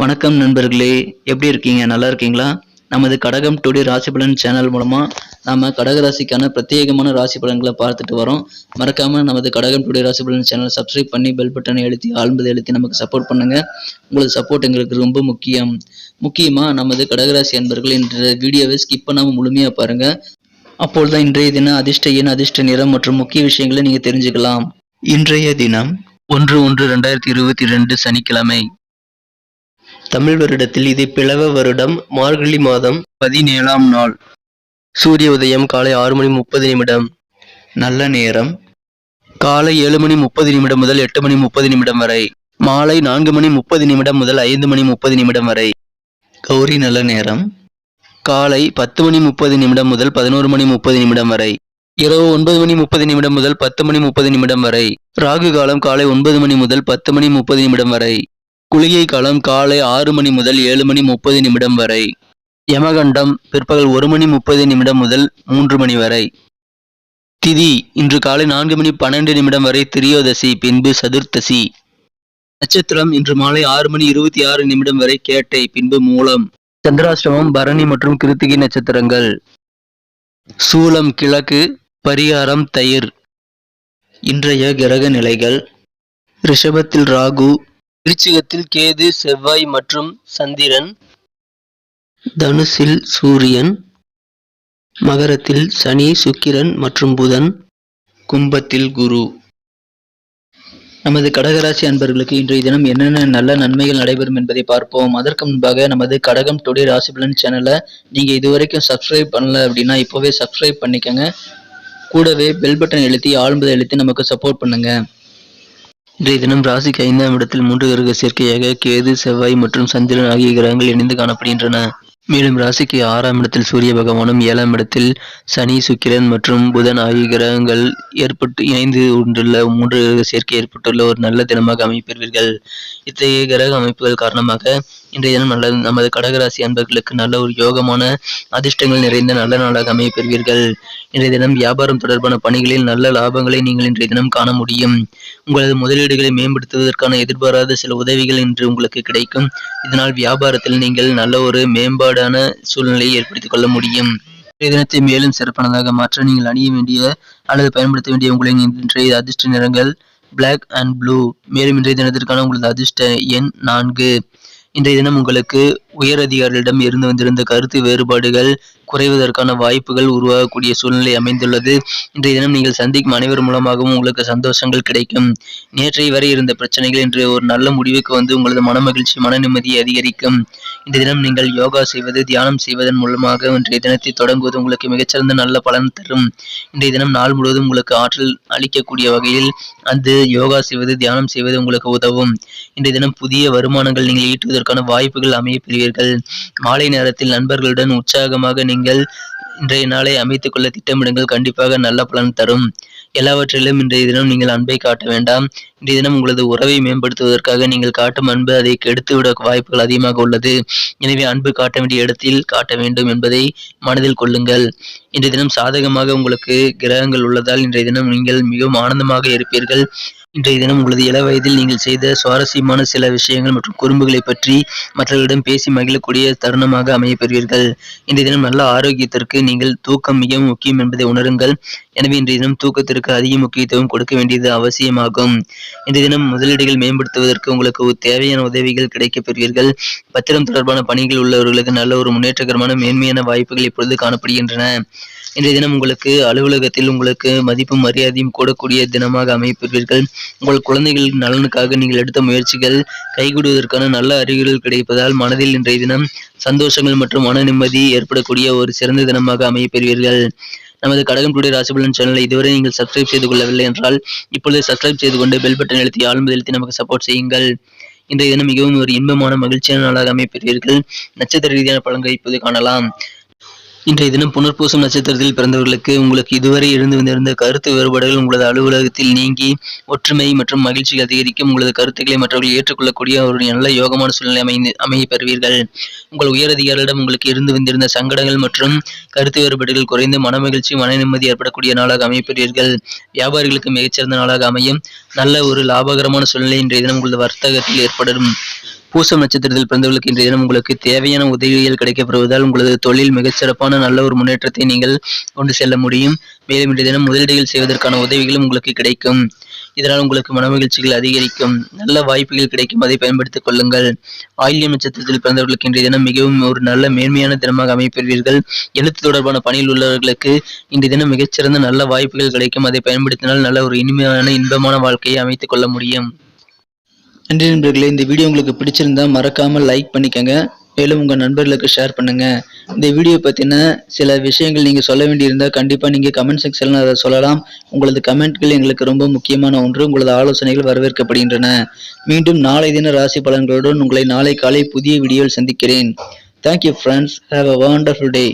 வணக்கம் நண்பர்களே எப்படி இருக்கீங்க? நல்லா இருக்கீங்களா? நமது கடகம் டுடே ராசி பலன் சேனல் மூலமாக நாம் கடக ராசிக்கான பிரத்யேகமான ராசி பலன்களை பார்த்துட்டு வரோம். மறக்காமல் நமது கடகம் டுடே ராசி பலன் சேனல் சப்ஸ்கிரைப் பண்ணி பெல் பட்டனை எழுத்தி ஆழ்ந்தது எழுத்தி நமக்கு சப்போர்ட் பண்ணுங்கள் உங்களது சப்போர்ட் எங்களுக்கு ரொம்ப முக்கியம். முக்கியமாக நமது கடகராசி அன்பர்கள் என்ற வீடியோவை ஸ்கிப் முழுமையாக பாருங்கள் பாருங்க. அப்பொழுதுதான் இன்றைய தினம் அதிர்ஷ்ட எண் அதிர்ஷ்ட நிறம் மற்றும் முக்கிய விஷயங்களை நீங்கள் தெரிஞ்சுக்கலாம். இன்றைய தினம் ஒன்று ஒன்று ரெண்டாயிரத்தி இருபத்தி ரெண்டு சனிக்கிழமை. தமிழ் வருடத்தில் இது பிளவ வருடம் மார்கழி மாதம் பதினேழாம் நாள் சூரிய உதயம் காலை ஆறு மணி முப்பது நிமிடம் நல்ல நேரம் காலை ஏழு மணி முப்பது நிமிடம் முதல் எட்டு மணி முப்பது நிமிடம் வரை மாலை நான்கு மணி முப்பது நிமிடம் முதல் ஐந்து மணி முப்பது நிமிடம் வரை கௌரி நல்ல நேரம் காலை பத்து மணி முப்பது நிமிடம் முதல் பதினோரு மணி முப்பது நிமிடம் வரை இரவு ஒன்பது மணி முப்பது நிமிடம் முதல் பத்து மணி முப்பது நிமிடம் வரை ராகு காலம் காலை ஒன்பது மணி முதல் பத்து மணி முப்பது நிமிடம் வரை குளிகை காலம் காலை ஆறு மணி முதல் ஏழு மணி முப்பது நிமிடம் வரை. யமகண்டம் பிற்பகல் ஒரு மணி முப்பது நிமிடம் முதல் மூன்று மணி வரை. திதி இன்று காலை நான்கு மணி பன்னெண்டு நிமிடம் வரை திரியோதசி பின்பு சதுர்த்தசி. நட்சத்திரம் இன்று மாலை ஆறு மணி இருபத்தி ஆறு நிமிடம் வரை கேட்டை பின்பு மூலம். சந்திராஷ்டமம் பரணி மற்றும் கிருத்திகை நட்சத்திரங்கள். சூலம் கிழக்கு பரிகாரம் தயிர். இன்றைய கிரக நிலைகள். ரிஷபத்தில் ராகு விருச்சிகத்தில் கேது செவ்வாய் மற்றும் சந்திரன் தனுசில் சூரியன் மகரத்தில் சனி சுக்கிரன் மற்றும் புதன் கும்பத்தில் குரு. நமது கடகராசி அன்பர்களுக்கு இன்றைய தினம் என்னென்ன நல்ல நன்மைகள் நடைபெறும் என்பதை பார்ப்போம். அதற்கு முன்பாக நமது கடகம் டுடே ராசி பலன் சேனலை நீங்க இதுவரைக்கும் சப்ஸ்கிரைப் பண்ணல அப்படின்னா இப்போவே சப்ஸ்கிரைப் பண்ணிக்கோங்க. கூடவே பெல் பட்டன் எழுத்தி ஆழ்ந்ததை எழுத்தி நமக்கு சப்போர்ட் பண்ணுங்க. இன்றைய தினம் ராசிக்கு ஐந்தாம் இடத்தில் மூன்று கிரக சேர்க்கையாக கேது செவ்வாய் மற்றும் சந்திரன் ஆகிய கிரகங்கள் இணைந்து காணப்படுகின்றன. மேலும் ராசிக்கு ஆறாம் இடத்தில் சூரிய பகவானும் ஏழாம் இடத்தில் சனி சுக்கிரன் மற்றும் புதன் ஆகிய கிரகங்கள் ஏற்பட்டு இணைந்து கொண்டுள்ள மூன்று கிரக சேர்க்கை ஏற்பட்டுள்ள ஒரு நல்ல தினமாக அமைப்பெறுவீர்கள் இத்தகைய கிரக அமைப்புகள் காரணமாக இன்றைய தினம் நல்ல நமது கடகராசி அன்பர்களுக்கு நல்ல ஒரு யோகமான அதிர்ஷ்டங்கள் நிறைந்த நல்ல நாளாக அமைப்பெறுவீர்கள் இன்றைய தினம் வியாபாரம் தொடர்பான பணிகளில் நல்ல லாபங்களை நீங்கள் இன்றைய தினம் காண முடியும். உங்களது முதலீடுகளை மேம்படுத்துவதற்கான எதிர்பாராத சில உதவிகள் இன்று உங்களுக்கு கிடைக்கும். இதனால் வியாபாரத்தில் நீங்கள் நல்ல ஒரு மேம்பாடான சூழ்நிலையை ஏற்படுத்திக் கொள்ள முடியும். இன்றைய தினத்தை மேலும் சிறப்பானதாக மாற்ற நீங்கள் அணிய வேண்டிய அல்லது பயன்படுத்த வேண்டிய உங்களின் இன்றைய அதிர்ஷ்ட நிறங்கள் பிளாக் அண்ட் ப்ளூ மேலும் இன்றைய தினத்திற்கான உங்களது அதிர்ஷ்ட எண் நான்கு. இன்றைய தினம் உங்களுக்கு உயர் அதிகாரிகளிடம் இருந்து வந்திருந்த கருத்து வேறுபாடுகள் குறைவதற்கான வாய்ப்புகள் உருவாகக்கூடிய சூழ்நிலை அமைந்துள்ளது. இன்றைய தினம் நீங்கள் சந்திக்கும் அனைவர் மூலமாகவும் உங்களுக்கு சந்தோஷங்கள் கிடைக்கும். நேற்றைய வரை இருந்த பிரச்சனைகள் இன்று ஒரு நல்ல முடிவுக்கு வந்து உங்களது மன மகிழ்ச்சி மன நிம்மதியை அதிகரிக்கும். இன்றைய தினம் நீங்கள் யோகா செய்வது தியானம் செய்வதன் மூலமாக இன்றைய தினத்தை தொடங்குவது உங்களுக்கு மிகச்சிறந்த நல்ல பலன் தரும். இன்றைய தினம் நாள் முழுவதும் உங்களுக்கு ஆற்றல் அளிக்கக்கூடிய வகையில் அந்த யோகா செய்வது தியானம் செய்வது உங்களுக்கு உதவும். இன்றைய தினம் புதிய வருமானங்கள் நீங்கள் ஈட்டுவதற்கான வாய்ப்புகள் அமைய பெறுவீர்கள். மாலை நேரத்தில் நண்பர்களுடன் உற்சாகமாக நீங்கள் இன்றைய நாளை அமைத்துக் கொள்ள திட்டமிடுங்கள். கண்டிப்பாக நல்ல பலன் தரும். எல்லாவற்றிலும் இன்றைய தினம் நீங்கள் அன்பை காட்ட வேண்டாம். இன்றைய தினம் உங்களது உறவை மேம்படுத்துவதற்காக நீங்கள் காட்டும் அன்பு அதை கெடுத்துவிட வாய்ப்புகள் அதிகமாக உள்ளது. எனவே அன்பு காட்ட வேண்டிய இடத்தில் காட்ட வேண்டும் என்பதை மனதில் கொள்ளுங்கள். இன்றைய தினம் சாதகமாக உங்களுக்கு கிரகங்கள் உள்ளதால் இன்றைய தினம் நீங்கள் மிகவும் ஆனந்தமாக இருப்பீர்கள். இன்றைய தினம் உங்களது இள வயதில் நீங்கள் செய்த சுவாரஸ்யமான சில விஷயங்கள் மற்றும் குறும்புகளை பற்றி மற்றவர்களிடம் பேசி மகிழக்கூடிய தருணமாக அமைய பெறுவீர்கள் இன்றைய தினம் நல்ல ஆரோக்கியத்திற்கு நீங்கள் தூக்கம் மிகவும் முக்கியம் என்பதை உணருங்கள். எனவே இன்றைய தினம் தூக்கத்திற்கு அதிக முக்கியத்துவம் கொடுக்க வேண்டியது அவசியமாகும். இந்த தினம் முதலீடுகள் மேம்படுத்துவதற்கு உங்களுக்கு தேவையான உதவிகள் கிடைக்கப் பெறுவீர்கள் பத்திரம் தொடர்பான பணிகள் உள்ளவர்களுக்கு நல்ல ஒரு முன்னேற்றகரமான மேன்மையான வாய்ப்புகள் இப்பொழுது காணப்படுகின்றன. இன்றைய தினம் உங்களுக்கு அலுவலகத்தில் உங்களுக்கு மதிப்பும் மரியாதையும் கூடக்கூடிய தினமாக அமைப்பீர்கள். உங்கள் குழந்தைகளின் நலனுக்காக நீங்கள் எடுத்த முயற்சிகள் கைகூடுவதற்கான நல்ல அறிகுறிகள் கிடைப்பதால் மனதில் இன்றைய தினம் சந்தோஷங்கள் மற்றும் மன நிம்மதி ஏற்படக்கூடிய ஒரு சிறந்த தினமாக அமையப்பெறுவீர்கள். நமது கடகம் டுடே ராசிபலன் சேனலை இதுவரை நீங்கள் சப்ஸ்கிரைப் செய்து கொள்ளவில்லை என்றால் இப்பொழுது சப்ஸ்கிரைப் செய்து கொண்டு பெல் பட்டன் எழுத்தி ஆழ்ந்து எழுத்தி நமக்கு சப்போர்ட் செய்யுங்கள். இன்றைய தினம் மிகவும் ஒரு இன்பமான மகிழ்ச்சியான நாளாக அமைப்பெறுவீர்கள் நட்சத்திர ரீதியான பலன்களை இப்போது காணலாம். இன்றைய தினம் புனர்பூசம் நட்சத்திரத்தில் பிறந்தவர்களுக்கு உங்களுக்கு இதுவரை இருந்து வந்திருந்த கருத்து வேறுபாடுகள் உங்களது அலுவலகத்தில் நீங்கி ஒற்றுமை மற்றும் மகிழ்ச்சி அதிகரிக்கும் உங்களது கருத்துக்களை மற்றவர்கள் ஏற்றுக்கொள்ளக்கூடிய ஒரு நல்ல யோகமான சூழ்நிலை அமைந்து அமைய பெறுவீர்கள் உங்கள் உயரதிகாரிகளிடம் உங்களுக்கு இருந்து வந்திருந்த சங்கடங்கள் மற்றும் கருத்து வேறுபாடுகள் குறைந்து மன மகிழ்ச்சி மன நிம்மதி ஏற்படக்கூடிய நாளாக அமையப்பெறுவீர்கள். வியாபாரிகளுக்கு மிகச்சிறந்த நாளாக அமையும். நல்ல ஒரு லாபகரமான சூழ்நிலை இன்றைய தினம் உங்களது வர்த்தகத்தில் ஏற்படும். பூசம் நட்சத்திரத்தில் பிறந்தவர்களுக்கு இன்றைய தினம் உங்களுக்கு தேவையான உதவிகள் கிடைக்கப்படுவதால் உங்களது தொழில் மிகச்சிறப்பான நல்ல ஒரு முன்னேற்றத்தை நீங்கள் கொண்டு செல்ல முடியும். மேலும் இன்றைய தினம் முதலீடுகள் செய்வதற்கான உதவிகளும் உங்களுக்கு கிடைக்கும். இதனால் உங்களுக்கு மனமகிழ்ச்சிகள் அதிகரிக்கும். நல்ல வாய்ப்புகள் கிடைக்கும். அதை பயன்படுத்திக் கொள்ளுங்கள். ஆயில்யம் நட்சத்திரத்தில் பிறந்தவர்களுக்கு இன்றைய தினம் மிகவும் ஒரு நல்ல மேன்மையான தினமாக அமைப்பெறுவீர்கள் எழுத்து தொடர்பான பணியில் உள்ளவர்களுக்கு இன்றைய தினம் மிகச்சிறந்த நல்ல வாய்ப்புகள் கிடைக்கும். அதை பயன்படுத்தினால் நல்ல ஒரு இனிமையான இன்பமான வாழ்க்கையை அமைத்துக் கொள்ள முடியும். நன்றி நண்பர்களே இந்த வீடியோ உங்களுக்கு பிடிச்சிருந்தா மறக்காமல் லைக் பண்ணிக்கோங்க. மேலும் உங்கள் நண்பர்களுக்கு ஷேர் பண்ணுங்கள் இந்த வீடியோ பற்றின சில விஷயங்கள் நீங்கள் சொல்ல வேண்டியிருந்தால் கண்டிப்பாக நீங்கள் கமெண்ட் செக்ஷனில் அதை சொல்லலாம். உங்களது கமெண்ட்கள் எங்களுக்கு ரொம்ப முக்கியமான ஒன்று. உங்களது ஆலோசனைகள் வரவேற்கப்படுகின்றன. மீண்டும் நாளை தின ராசி பலன்களுடன் உங்களை நாளை காலை புதிய வீடியோவில் சந்திக்கிறேன். Thank you friends have a wonderful day